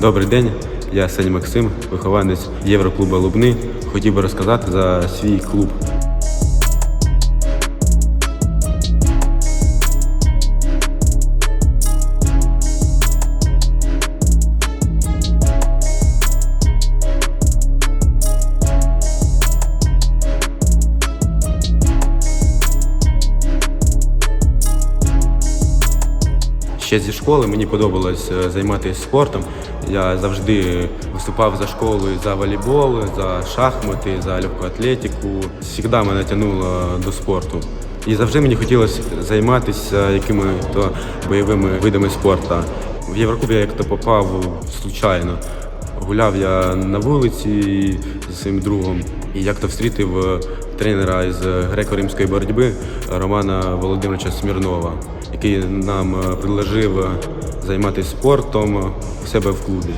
Добрий день, я Сень Максим, вихованець Євроклуба Лубни. Хотів би розказати за свій клуб. Ще зі школи мені подобалось е, займатися спортом. Я завжди виступав за школою за волейбол, за шахмати, за легку атлетику. Завжди мене тягнуло до спорту. І завжди мені хотілося займатися якими-то бойовими видами спорту. В Єврокуб я як-то попав случайно. Гуляв я на вулиці зі своїм другом і як-то встрітив е, тренера із греко-римської боротьби Романа Володимировича Смірнова, який нам е, предложив е, займатися спортом у себе в клубі.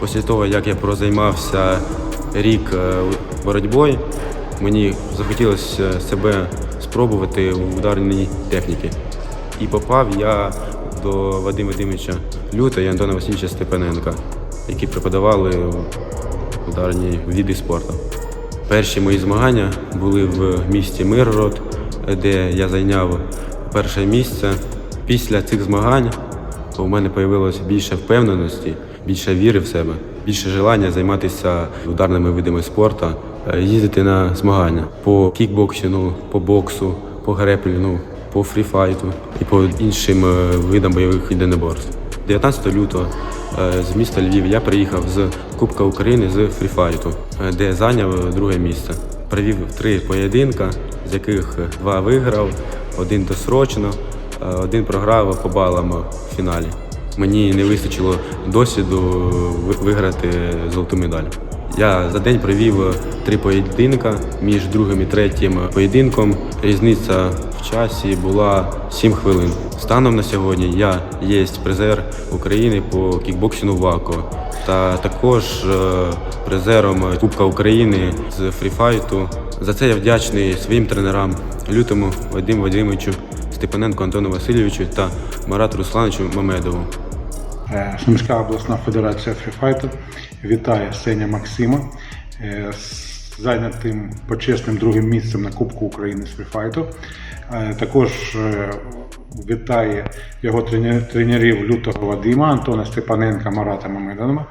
Після того, як я прозаймався рік е, боротьбою, мені захотілося себе спробувати в ударній техніці. І попав я до Вадима Димича Люта і Антона Васильовича Степаненка, які преподавали ударні види спорту. Перші мої змагання були в місті Миргород, де я зайняв перше місце. Після цих змагань у мене з'явилося більше впевненості, більше віри в себе, більше желання займатися ударними видами спорту, е, їздити на змагання по кікбоксингу, по боксу, по греплінгу, по фріфайту і по іншим е, видам бойових єдиноборств. 19 лютого е, з міста Львів я приїхав з Кубка України з фріфайту, е, де зайняв друге місце. Провів три поєдинка, з яких два виграв, один досрочно, е, один програв по балам в фіналі. Мені не вистачило досвіду виграти золоту медаль. Я за день провів три поєдинка між другим і третім поєдинком. Різниця в часі була 7 хвилин. Станом на сьогодні я є призер України по кікбоксингу ВАКО та також е, призером Кубка України з фріфайту. За це я вдячний своїм тренерам Лютому Вадиму Вадимовичу, Степаненко Антону Васильовичу та Марату Руслановичу Мамедову. Е, Сумська обласна федерація фріфайту вітає Сеня Максима е, з зайнятим почесним другим місцем на Кубку України з фріфайту. Е, Також е, вітає його тренерів Лютого Вадима, Антона Степаненка, Марата Мамеданова.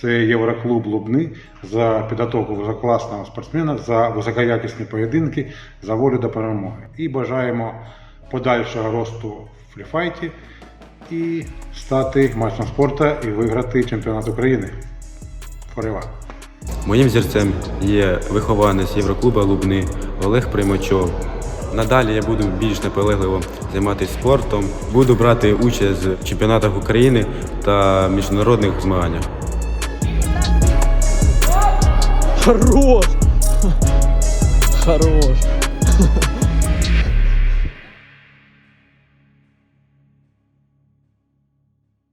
Це Євроклуб Лубни за підготовку висококласного спортсмена, за високоякісні поєдинки, за волю до перемоги. І бажаємо подальшого росту в фріфайті і стати майстром спорту і виграти чемпіонат України. Форева. Моїм зірцем є вихованець Євроклуба Лубни Олег Примачов. Надалі я буду більш наполегливо займатися спортом, буду брати участь в чемпіонатах України та міжнародних змаганнях. Хорош! Хорош!